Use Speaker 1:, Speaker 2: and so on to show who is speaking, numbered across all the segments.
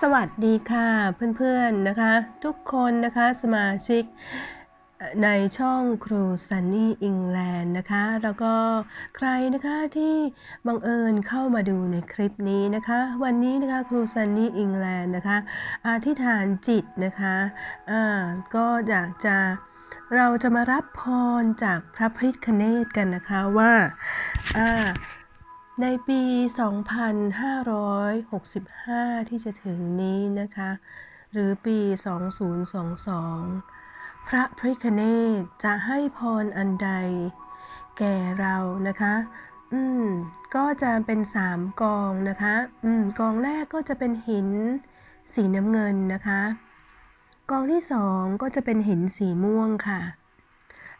Speaker 1: สวัสดีค่ะเพื่อนๆนะคะทุกคนนะคะสมาชิกในช่องครูซันนี่อิงแลนด์นะคะแล้วก็ใครนะคะที่บังเอิญเข้ามาดูในคลิปนี้นะคะ วันนี้นะคะครูซันนี่อิงแลนด์นะคะอธิษฐานจิตนะคะอ่าก็อยากจะเราจะมารับพรจากพระพิฆเนศกันนะคะว่าอ่า ในปี 2565 ที่จะถึงนี้นะคะ หรือปี 2022 พระพริคเนศจะให้พรอันใด แก่เรานะคะ อืม ก็จะเป็นสามกองนะคะ อืม กองแรกก็จะเป็นหินสีน้ำเงินนะคะ กองที่สองก็จะเป็นหินสีม่วงค่ะ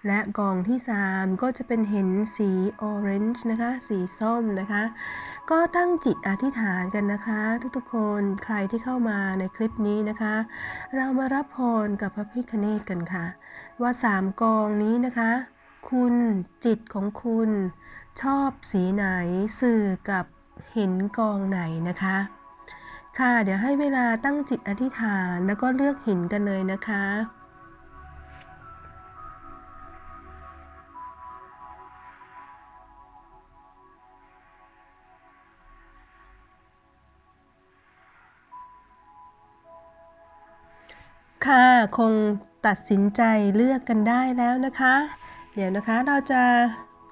Speaker 1: และกองที่ 3 ก็จะเป็นเห็นสีออเรนจ์นะคะ สีส้มนะคะ ก็ตั้งจิตอธิษฐานกันนะคะ ทุกๆคนใครที่เข้ามาในคลิปนี้นะคะ เรามารับพรกับพระพิคเนตกันค่ะ ว่า 3 กองนี้นะคะ คุณจิตของคุณชอบสีไหนสื่อกับหินกองไหนนะคะ ค่ะ เดี๋ยวให้เวลาตั้งจิตอธิษฐานแล้วก็เลือกหินกันเลยนะคะ ค่ะคงตัดสินใจเลือกกันได้แล้วนะคะ เดี๋ยวนะคะเราจะ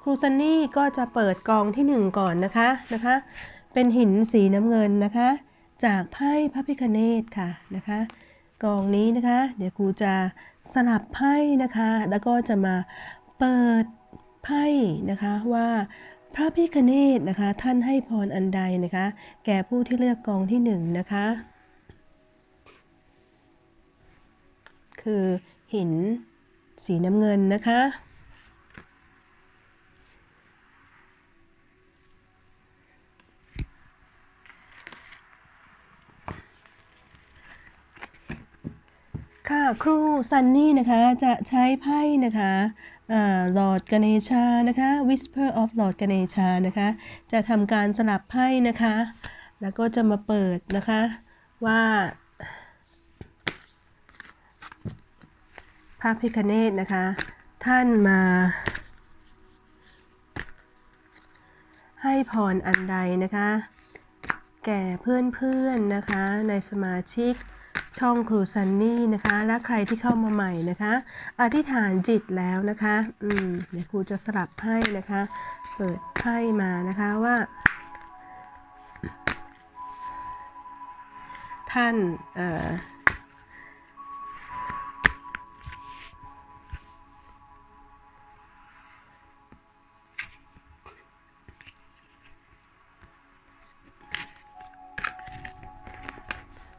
Speaker 1: ครูซันนี่ก็จะเปิดกองที่ 1 ก่อนนะคะนะคะ เป็นหินสีน้ำเงินนะคะ จากไพ่พระพิคเนตค่ะนะคะกองนี้นะคะ เดี๋ยวครูจะสลับไพ่นะคะ แล้วก็จะมาเปิดไพ่นะคะว่าพระพิคเนตนะคะ ท่านให้พรอันใดนะคะ แก่ผู้ที่เลือกกองที่1นะคะ คือหินสีน้ำเงินนะคะ ค่ะครูซันนี่นะคะจะใช้ไพ่นะคะลอดกเนชานะคะ Whisper of Lord กเนชานะคะ จะทำการสลับไพ่นะคะ แล้วก็จะมาเปิดนะคะว่า ระพิคเนตนะคะ ท่านมา ให้พรอันใดนะคะ แก่เพื่อนๆนะคะ ในสมาชิกช่องครูซันนี่นะคะ และใครที่เข้ามาใหม่นะคะ อธิษฐานจิตแล้วนะคะ อืม เดี๋ยวครูจะสลับไพ่นะคะ เปิดไพ่มานะคะว่า ท่าน เอ่อ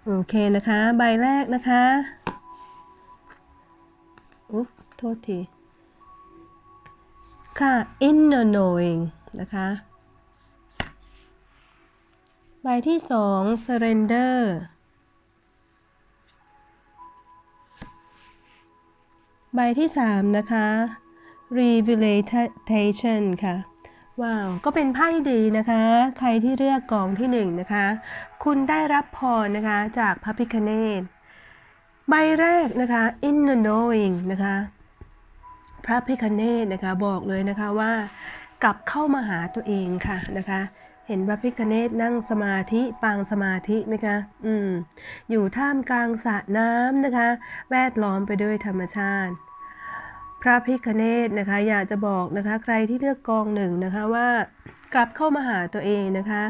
Speaker 1: โอเคนะคะ ใบแรกนะคะอุ๊บโทษที ค่ะ inner knowing นะคะ ใบที่สอง surrender ใบที่สามนะคะ revelation ค่ะ ว้าว ก็เป็นไพ่ดีนะคะ ใครที่เลือกกองที่หนึ่งนะคะ คุณได้รับพรนะคะจากพระพิคเนตใบแรกนะคะ in the knowing นะคะ พระพิคเนตนะคะบอกเลยนะคะว่ากลับเข้ามาหาตัวเองค่ะนะคะเห็นพระพิคเนตนั่งสมาธิปางสมาธิไหมคะ อืม อยู่ท่ามกลางสระน้ำนะคะ แวดล้อมไปด้วยธรรมชาติ ระพิคเนตนะคะ อยากจะบอกนะคะ ใครที่เลือกกองหนึ่งนะคะว่ากลับเข้ามาหาตัวเองนะคะ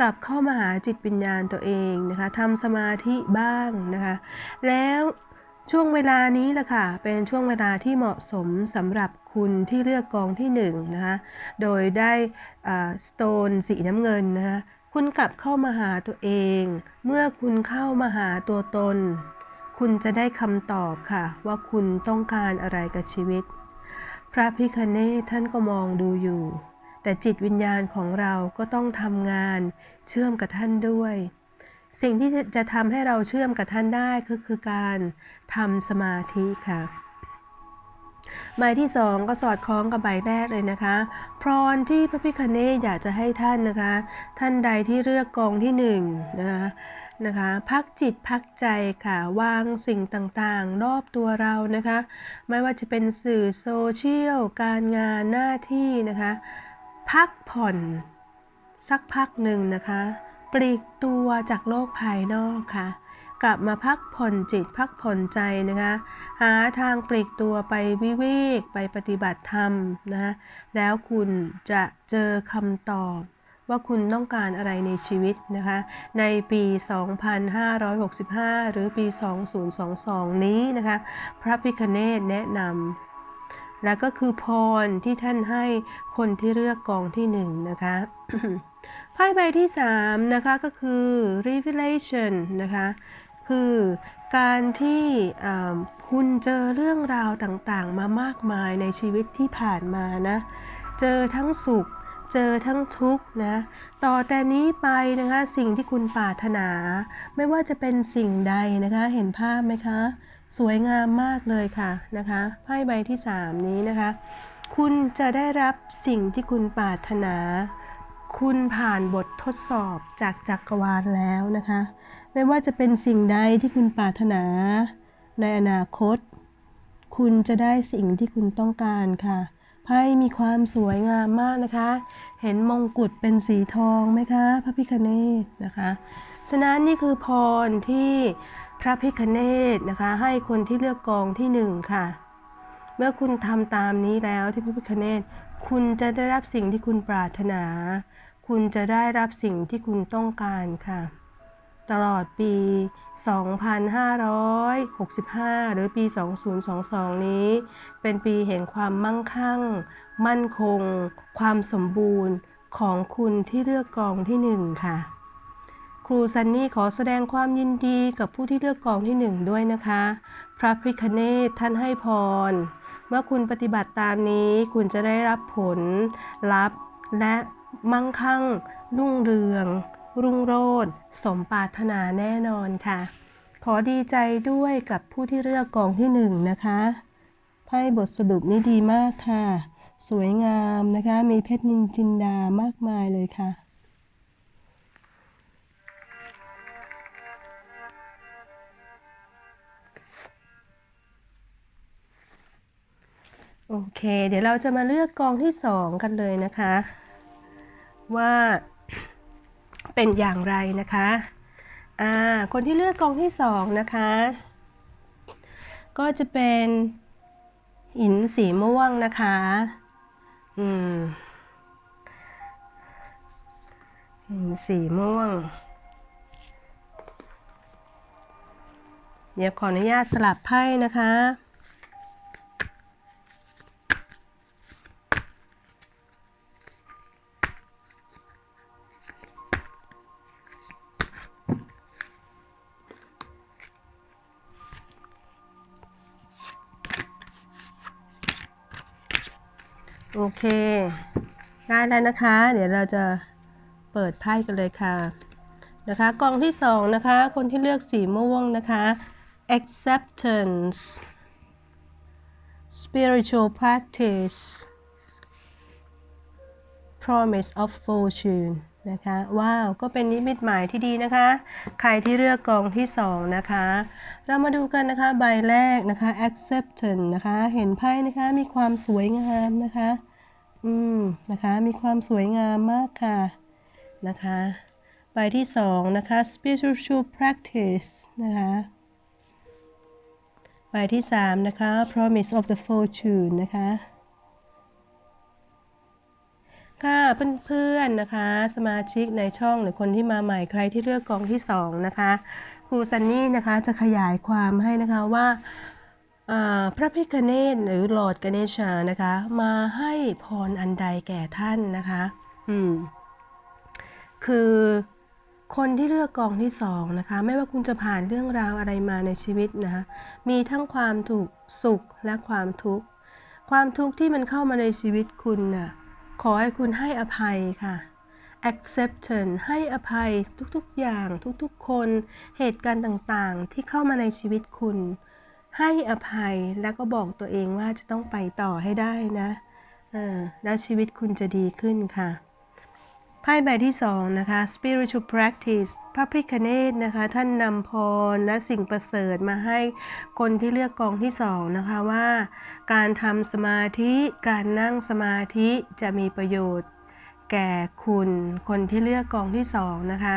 Speaker 1: กลับเข้ามาหาจิตวิญญาณตัวเองนะคะทำสมาธิบ้างนะคะ แล้วช่วงเวลานี้แหละค่ะ เป็นช่วงเวลาที่เหมาะสมสำหรับคุณที่เลือกกองที่หนึ่งนะคะ โดยได้สโตนสีน้ำเงินนะคะ คุณกลับเข้ามาหาตัวเอง เมื่อคุณเข้ามาหาตัวตน คุณจะได้คำตอบค่ะ ว่าคุณต้องการอะไรกับชีวิต พระพิคเนท่านก็มองดูอยู่ แต่จิตวิญญาณของเราก็ต้องทำงานเชื่อมกับท่านด้วย สิ่งที่จะทำให้เราเชื่อมกับท่านได้ก็คือการทำสมาธิค่ะใบที่สองก็สอดคล้องกับใบแรกเลยนะคะ พรที่พระพิคเนศอยากจะให้ท่านนะคะ ท่านใดที่เลือกกองที่หนึ่งนะคะ นะคะ พักจิตพักใจค่ะวางสิ่งต่างๆ รอบตัวเรานะคะ ไม่ว่าจะเป็นสื่อโซเชียล การงานหน้าที่นะคะ พักผ่อนสักพักหนึ่งนะคะ ปลีกตัวจากโลกภายนอกค่ะกลับมาพักผ่อนจิตพักผ่อนใจนะคะ หาทางปลีกตัวไปวิเวกไปปฏิบัติธรรมนะคะแล้วคุณจะเจอคำตอบ ว่าคุณต้องการอะไรในชีวิตนะคะ ในปี 2565 หรือปี 2022 นี้นะคะ พระพิคเนตแนะนำและก็คือพรที่ท่านให้คนที่เลือกกองที่หนึ่งนะคะไพ่ใบที่3นะคะก็คือ revelation นะคะคือการที่คุณเจอเรื่องราวต่างๆ มามากมายในชีวิตที่ผ่านมานะ เจอทั้งสุข เจอทั้งทุกข์นะ ต่อแต่นี้ไปนะคะสิ่งที่คุณปรารถนา ไม่ว่าจะเป็นสิ่งใดนะคะ เห็นภาพไหมคะ สวยงามมากเลยค่ะนะคะไพ่ใบที่ 3 นี้นะคะ คุณจะได้รับสิ่งที่คุณปรารถนา คุณผ่านบททดสอบจากจักรวาลแล้วนะคะ ไม่ว่าจะเป็นสิ่งใดที่คุณปรารถนา ในอนาคต คุณจะได้สิ่งที่คุณต้องการค่ะ ไพ่มีความสวยงามมากนะคะ เห็นมงกุฎเป็นสีทองไหมคะ พระพิคเนตนะคะ ฉะนั้นนี่คือพรที่พระพิคเนตนะคะ ให้คนที่เลือกกองที่หนึ่งค่ะ เมื่อคุณทำตามนี้แล้วที่พระพิคเนตคุณจะได้รับสิ่งที่คุณปรารถนา คุณจะได้รับสิ่งที่คุณต้องการค่ะ ตลอดปี 2565 หรือปี 2022 นี้ เป็นปีแห่งความมั่งคั่ง มั่นคง ความสมบูรณ์ของคุณที่เลือกกองที่หนึ่งค่ะ ครูซันนี่ขอแสดงความยินดีกับผู้ที่เลือกกองที่หนึ่งด้วยนะคะ พระพิคเนตท่านให้พร เมื่อคุณปฏิบัติตามนี้คุณจะได้รับผลลัพธ์และมั่งคั่งรุ่งเรือง รุ่งโรจน์สมปรารถนาแน่นอนค่ะ ขอดีใจด้วยกับผู้ที่เลือกกองที่หนึ่งนะคะไพ่บทสรุปนี้ดีมากค่ะ สวยงามนะคะ มีเพชรนินจินดามากมายเลยค่ะโอเค เดี๋ยวเราจะมาเลือกกองที่สองกันเลยนะคะ ว่า เป็นอย่างไรนะคะอ่าคนที่เลือกกองที่สองนะคะ ก็จะเป็นหินสีม่วงนะคะอืมหินสีม่วง เดี๋ยวขออนุญาตสลับไพ่นะคะ โอเค ได้แล้วนะคะ เดี๋ยวเราจะเปิดไพ่กันเลยค่ะ นะคะกองที่สองนะคะ คนที่เลือกสีม่วงนะคะ acceptance spiritual practice promise of fortune นะคะว้าวก็เป็นนิมิตหมายที่ดีนะคะ ใครที่เลือกกองที่สองนะคะ เรามาดูกันนะคะใบแรกนะคะ acceptance นะคะ เห็นไพ่นะคะมีความสวยงามนะคะ อืมนะคะมีความสวยงามมากค่ะนะคะใบที่สองนะคะ spiritual practice นะคะใบที่สามนะคะ promise of the fortune นะคะ ค่ะเพื่อนๆนะคะ สมาชิกในช่องหรือคนที่มาใหม่ใครที่เลือกกองที่ 2 นะคะครูซันนี่นะคะจะขยายความให้นะคะว่าพระพิคเนตหรือหลอดกเนชานะคะ มาให้พรอันใดแก่ท่านนะคะอืมคือคนที่เลือกกองที่สองนะคะ ไม่ว่าคุณจะผ่านเรื่องราวอะไรมาในชีวิตนะคะมีทั้งความถูกสุขและความทุกข์ ความทุกข์ที่มันเข้ามาในชีวิตคุณน่ะ ขอให้คุณให้อภัยค่ะ acceptance ให้อภัยทุกๆอย่างทุกๆ คน เหตุการณ์ต่างๆ ที่เข้ามาในชีวิตคุณ ให้อภัยแล้วก็บอกตัวเองว่าจะต้องไปต่อให้ได้นะออแล้วชีวิตคุณจะดีขึ้นค่ะไพ่ใบที่สองนะคะ spiritual practice พระพิคเนตนะคะ ท่านนำพรและสิ่งประเสริฐมาให้คนที่เลือกกองที่สองนะคะว่า การทำสมาธิการนั่งสมาธิจะมีประโยชน์แก่คุณคนที่เลือกกองที่สองนะคะ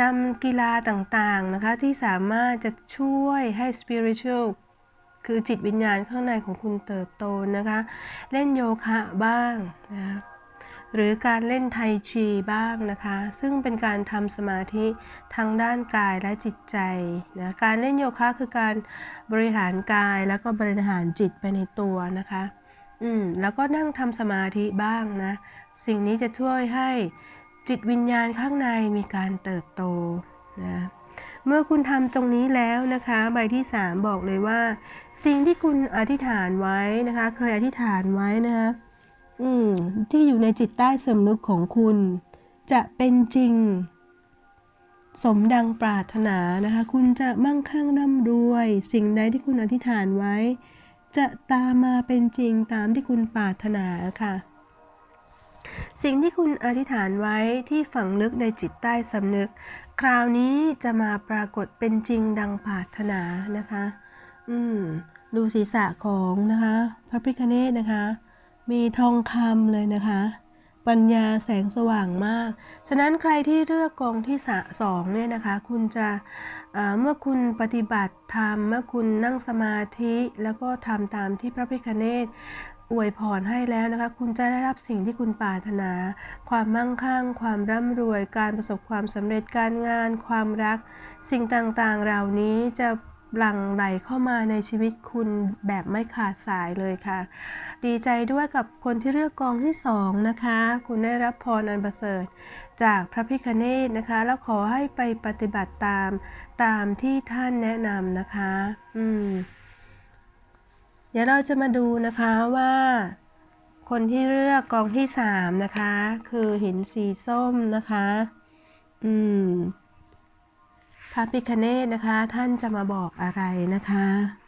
Speaker 1: นำกีฬาต่างๆนะคะที่สามารถจะช่วยให้ spiritual คือจิตวิญญาณข้างในของคุณเติบโตนะคะ เล่นโยคะบ้างนะ หรือการเล่นไทชีบ้างนะคะ ซึ่งเป็นการทำสมาธิทางด้านกายและจิตใจนะการเล่นโยคะคือการบริหารกายแล้วก็บริหารจิตไปในตัวนะคะอืมแล้วก็นั่งทำสมาธิบ้างนะ สิ่งนี้จะช่วยให้จิตวิญญาณข้างในมีการเติบโตนะเมื่อคุณทำตรงนี้แล้วนะคะ ใบที่ 3 บอกเลยว่า สิ่งที่คุณอธิษฐานไว้นะคะเคยอธิษฐานไว้นะคะ อืม ที่อยู่ในจิตใต้สำนึกของคุณ จะเป็นจริง สมดังปรารถนานะคะ คุณจะมั่งคั่งร่ำรวย สิ่งใดที่คุณอธิษฐานไว้ จะตามมาเป็นจริงตามที่คุณปรารถนาค่ะ สิ่งที่คุณอธิษฐานไว้ที่ฝังลึกในจิตใต้สำนึก คราวนี้จะมาปรากฏเป็นจริงดังปรารถนานะคะ อืม ดูศีรษะของนะคะ พระพิคเนตนะคะ มีทองคำเลยนะคะ ปัญญาแสงสว่างมาก ฉะนั้นใครที่เลือกกองที่สองเนี่ยนะคะ คุณจะเมื่อคุณปฏิบัติธรรมเมื่อคุณนั่งสมาธิแล้วก็ทำตามที่พระพิคเนตอวยพรให้แล้วนะคะ คุณจะได้รับสิ่งที่คุณปรารถนา ความมั่งคั่ง ความร่ำรวย การประสบความสำเร็จการงาน ความรัก สิ่งต่างๆ เหล่านี้จะ หลั่งไหลเข้ามาในชีวิตคุณแบบไม่ขาดสายเลยค่ะ ดีใจด้วยกับคนที่เลือกกองที่สองนะคะ คุณได้รับพรอันประเสริฐ จากพระพิคเนตนะคะ แล้วขอให้ไปปฏิบัติตามตามที่ท่านแนะนำนะคะ อืม เดี๋ยวเราจะมาดูนะคะว่า คนที่เลือกกองที่สามนะคะ คือหินสีส้มนะคะ อืม ระพิคเนตนะคะ ท่านจะมาบอกอะไรนะคะ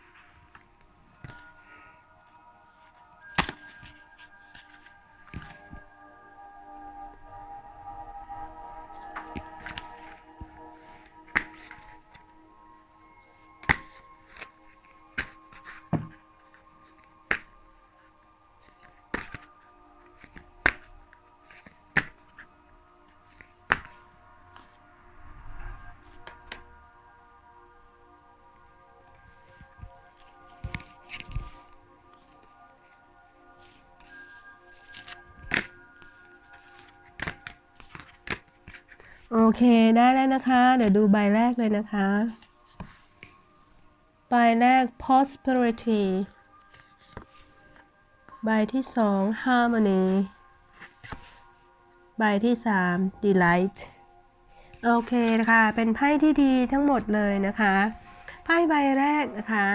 Speaker 1: เคได้แล้วนะคะ เดี๋ยวดูใบแรกเลยนะคะ ใบแรก prosperity ใบที่สอง harmony ใบที่สาม delight โอเคนะคะเป็นไพ่ที่ดีทั้งหมดเลยนะคะ ไพ่ใบแรกนะคะ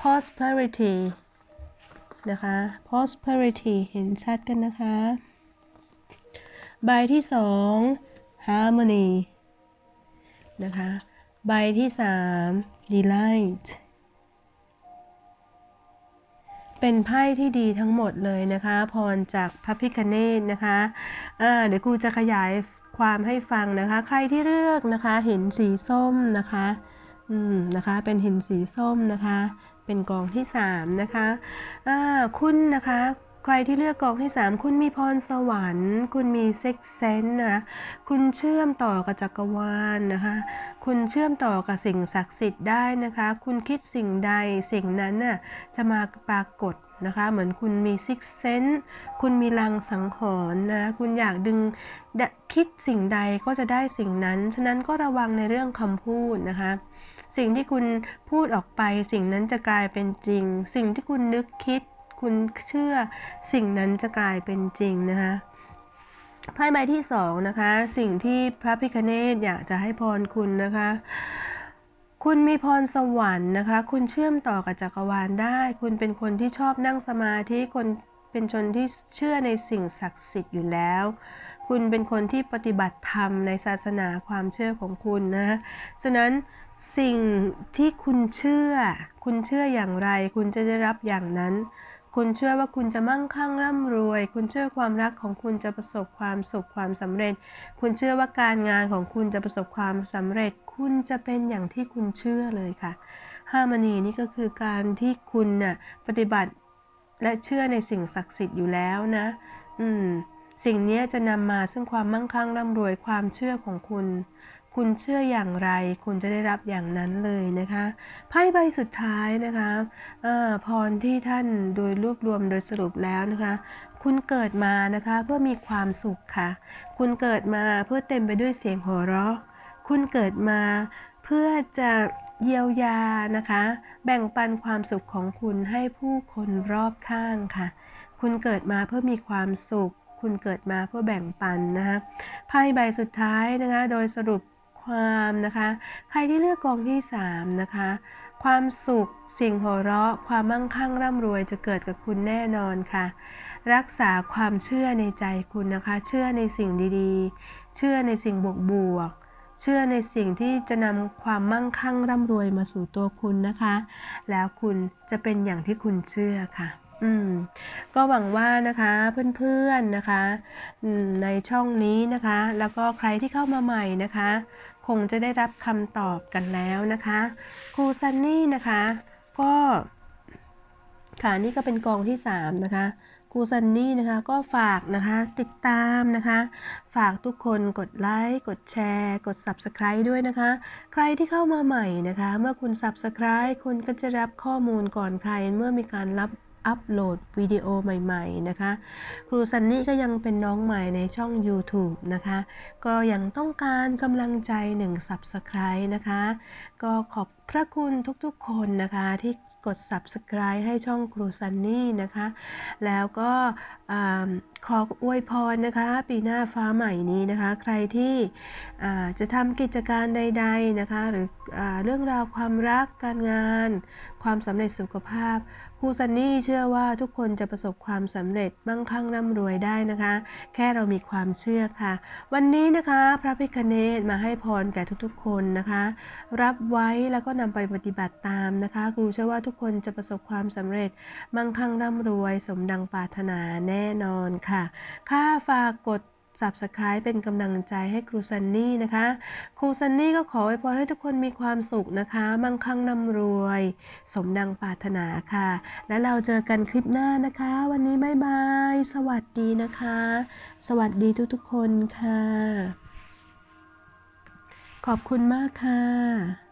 Speaker 1: prosperity นะคะ prosperity เห็นชัดกันนะคะ ใบที่สอง harmony นะคะ ใบที่สาม delight เป็นไพ่ที่ดีทั้งหมดเลยนะคะ พรจากพระพิคเนตนะคะเดี๋ยวครูจะขยายความให้ฟังนะคะ ใครที่เลือกนะคะเห็นสีส้มนะคะ อืมนะคะ เป็นหินสีส้มนะคะ เป็นกองที่ 3 นะคะคุณนะคะ ใครที่เลือกกองที่ 3 คุณมีพรสวรรค์ คุณมีเซ็กเซนนะ คุณเชื่อมต่อกับจักรวาลนะคะ คุณเชื่อมต่อกับสิ่งศักดิ์สิทธิ์ได้นะคะ คุณคิดสิ่งใดสิ่งนั้นน่ะจะมาปรากฏนะคะเหมือนคุณมีซิกเซนคุณมีลังสังหรณ์นะคุณอยากดึงดคิดสิ่งใดก็จะได้สิ่งนั้น ฉะนั้นก็ระวังในเรื่องคำพูดนะคะ สิ่งที่คุณพูดออกไป สิ่งนั้นจะกลายเป็นจริง สิ่งที่คุณนึกคิด คุณเชื่อสิ่งนั้นจะกลายเป็นจริงนะคะไพ่ใบที่สองนะคะ สิ่งที่พระพิคเนตอยากจะให้พรคุณนะคะ คุณมีพรสวรรค์นะคะ คุณเชื่อมต่อกับจักรวาลได้ คุณเป็นคนที่ชอบนั่งสมาธิคนเป็นชนที่เชื่อในสิ่งศักดิ์สิทธิ์อยู่แล้ว คุณเป็นคนที่ปฏิบัติธรรมในศาสนาความเชื่อของคุณนะ ฉะนั้นสิ่งที่คุณเชื่อ คุณเชื่ออย่างไร คุณจะได้รับอย่างนั้น คุณเชื่อว่าคุณจะมั่งคั่งร่ำรวย คุณเชื่อความรักของคุณจะประสบความสุขความสำเร็จ คุณเชื่อว่าการงานของคุณจะประสบความสำเร็จ คุณจะเป็นอย่างที่คุณเชื่อเลยค่ะฮามนีนี่ก็คือการที่คุณน่ะปฏิบัติและเชื่อในสิ่งศักดิ์สิทธิ์อยู่แล้วนะ อืม สิ่งนี้จะนำมาซึ่งความมั่งคั่งร่ำรวยความเชื่อของคุณ คุณเชื่ออย่างไร คุณจะได้รับอย่างนั้นเลยนะคะไพ่ใบสุดท้ายนะคะพรที่ท่านโดยรวบรวมโดยสรุปแล้วนะคะ คุณเกิดมานะคะเพื่อมีความสุขค่ะ คุณเกิดมาเพื่อเต็มไปด้วยเสียงหัวเราะ คุณเกิดมาเพื่อจะเยียวยานะคะ แบ่งปันความสุขของคุณให้ผู้คนรอบข้างค่ะ คุณเกิดมาเพื่อมีความสุข คุณเกิดมาเพื่อแบ่งปันนะคะไพ่ใบสุดท้ายนะคะ โดยสรุป ความนะคะ ใครที่เลือกกองที่3นะคะ ความสุข สิ่งหัวเราะ ความมั่งคั่งร่ำรวยจะเกิดกับคุณแน่นอนค่ะ รักษาความเชื่อในใจคุณนะคะ เชื่อในสิ่งดีๆ เชื่อในสิ่งบวกๆเชื่อในสิ่งที่จะนำความมั่งคั่งร่ำรวยมาสู่ตัวคุณนะคะ แล้วคุณจะเป็นอย่างที่คุณเชื่อค่ะ อืมก็หวังว่านะคะเพื่อนๆนะคะในช่องนี้นะคะ แล้วก็ใครที่เข้ามาใหม่นะคะ คงจะได้รับคำตอบกันแล้วนะคะครูซันนี่นะคะก็ค่ะนี่ก็เป็นกองที่ 3 นะคะครูซันนี่นะคะก็ฝากนะคะติดตามนะคะ ฝากทุกคนกดไลค์กดแชร์ กด Subscribe ด้วยนะคะ ใครที่เข้ามาใหม่นะคะ เมื่อคุณ Subscribe คุณก็จะรับข้อมูลก่อนใครเมื่อมีการรับ อัปโหลดวิดีโอใหม่ ๆ นะคะ ครูซันนี่ก็ยังเป็นน้องใหม่ในช่อง YouTube นะคะ ก็ยังต้องการกำลังใจหนึ่ง Subscribe นะคะ ก็ขอบพระคุณทุกๆคนนะคะที่กด Subscribe ให้ช่องครูซันนี่นะคะ แล้วก็ขออวยพรนะคะ ปีหน้าฟ้าใหม่นี้นะคะ ใครที่จะทำกิจการใด ๆนะคะ หรืออเรื่องราวความรักการงาน ความสำเร็จสุขภาพ ครูซันนี่เชื่อว่าทุกคนจะประสบความสำเร็จมั่งคั่งร่ำรวยได้นะคะ แค่เรามีความเชื่อค่ะ วันนี้นะคะ พระพิคเนตมาให้พรแก่ทุกๆ คนนะคะ รับไว้แล้วก็นำไปปฏิบัติตามนะคะ ครูเชื่อว่าทุกคนจะประสบความสำเร็จมั่งคั่งร่ำรวย สมดังปรารถนาแน่นอนค่ะ ค่าฝากกด Subscribe เป็นกำลังใจให้ครูซันนี่นะคะ ครูซันนี่ก็ขออวยพรให้ทุกคนมีความสุขนะคะ มั่งคั่งร่ำรวย สมดังปรารถนาค่ะ แล้วเราเจอกันคลิปหน้านะคะ วันนี้บายบาย สวัสดีนะคะ สวัสดีทุกๆคนค่ะ ขอบคุณมากค่ะ